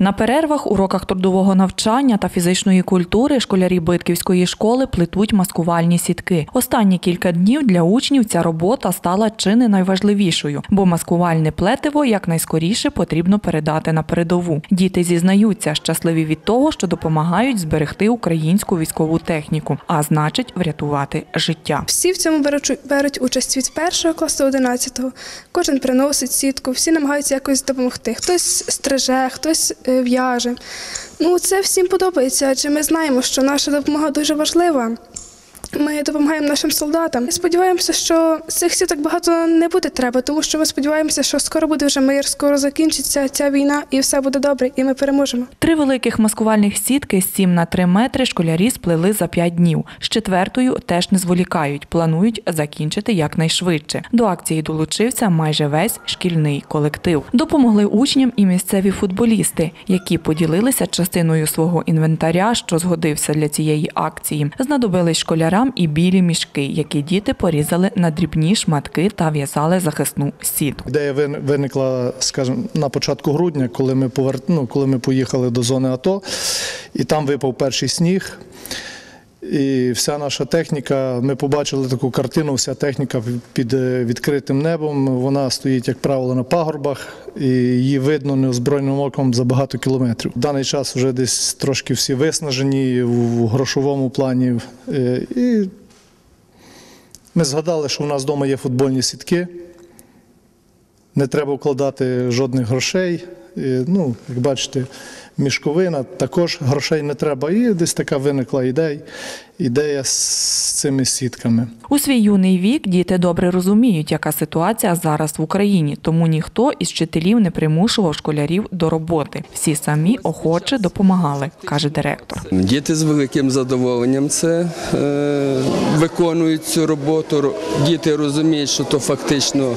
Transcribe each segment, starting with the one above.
На перервах, уроках трудового навчання та фізичної культури школярі Битківської школи плетуть маскувальні сітки. Останні кілька днів для учнів ця робота стала чи не найважливішою, бо маскувальне плетиво якнайскоріше потрібно передати на передову. Діти зізнаються, щасливі від того, що допомагають зберегти українську військову техніку, а значить, врятувати життя. Всі в цьому беруть, участь від першого класу до 11-го. Кожен приносить сітку, всі намагаються якось допомогти. Хтось стриже, хтось в'яже. Ну, це всім подобається, адже ми знаємо, що наша допомога дуже важлива. Ми допомагаємо нашим солдатам. Сподіваємося, що цих сіток багато не буде треба, тому що ми сподіваємося, що скоро буде вже мир, скоро закінчиться ця війна і все буде добре, і ми переможемо. Три великих маскувальних сітки 7 на 3 метри школярі сплели за 5 днів. З четвертою теж не зволікають, планують закінчити якнайшвидше. До акції долучився майже весь шкільний колектив. Допомогли учням і місцеві футболісти, які поділилися частиною свого інвентаря, що згодився для цієї акції. Знадобились школярам і білі мішки, які діти порізали на дрібні шматки та в'язали захисну сітку. Ідея вин- виникла, скажімо, на початку грудня, коли ми повер... ну, коли ми поїхали до зони АТО, і там випав перший сніг. І вся наша техніка, ми побачили таку картину, вся техніка під е, відкритим небом. Вона стоїть, як правило, на пагорбах, і її видно неозброєним оком за багато кілометрів. В даний час вже десь трошки всі виснажені в грошовому плані. Е, І ми згадали, що у нас вдома є футбольні сітки. Не треба вкладати жодних грошей. І, ну, як бачите, мішковина, також грошей не треба. І десь така виникла ідея, ідея з цими сітками. У свій юний вік діти добре розуміють, яка ситуація зараз в Україні, тому ніхто із вчителів не примушував школярів до роботи. Всі самі охоче допомагали, каже директор. Діти з великим задоволенням це е, виконують цю роботу. Діти розуміють, що то фактично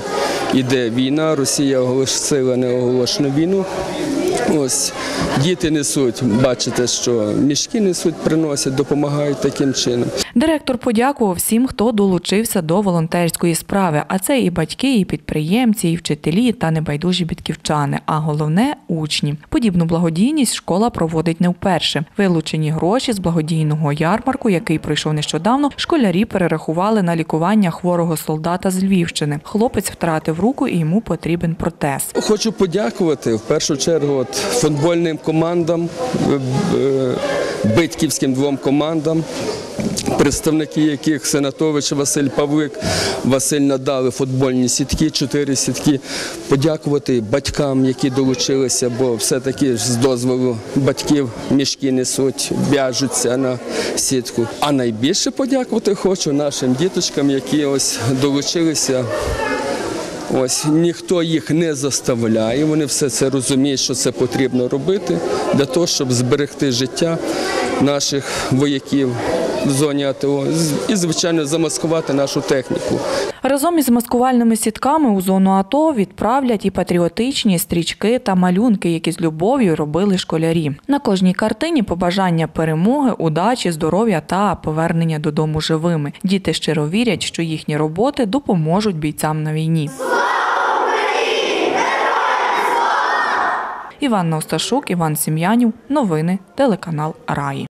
іде війна. Росія оголосила неоголошену війну. Ось діти несуть, бачите, що мішки несуть, приносять, допомагають таким чином. Директор подякував всім, хто долучився до волонтерської справи. А це і батьки, і підприємці, і вчителі та небайдужі бітківчани. А головне учні. Подібну благодійність школа проводить не вперше. Вилучені гроші з благодійного ярмарку, який пройшов нещодавно, школярі перерахували на лікування хворого солдата з Львівщини. Хлопець втратив руку і йому потрібен протез. Хочу подякувати в першу чергу от, футбольним командам, битківським двом командам, представники яких Сенатович Василь Павлик, Василь надали футбольні сітки, чотири сітки. Подякувати батькам, які долучилися, бо все-таки з дозволу батьків мішки несуть, в'яжуться на сітку. А найбільше подякувати хочу нашим діточкам, які ось долучилися Ось ніхто їх не заставляє. Вони все це розуміють, що це потрібно робити для того, щоб зберегти життя наших вояків в зоні АТО і, звичайно, замаскувати нашу техніку. Разом із маскувальними сітками у зону АТО відправлять і патріотичні стрічки та малюнки, які з любов'ю робили школярі. На кожній картині побажання перемоги, удачі, здоров'я та повернення додому живими. Діти щиро вірять, що їхні роботи допоможуть бійцям на війні. Іванна Осташук, Іван Сім'янів. Новини. Телеканал Раї.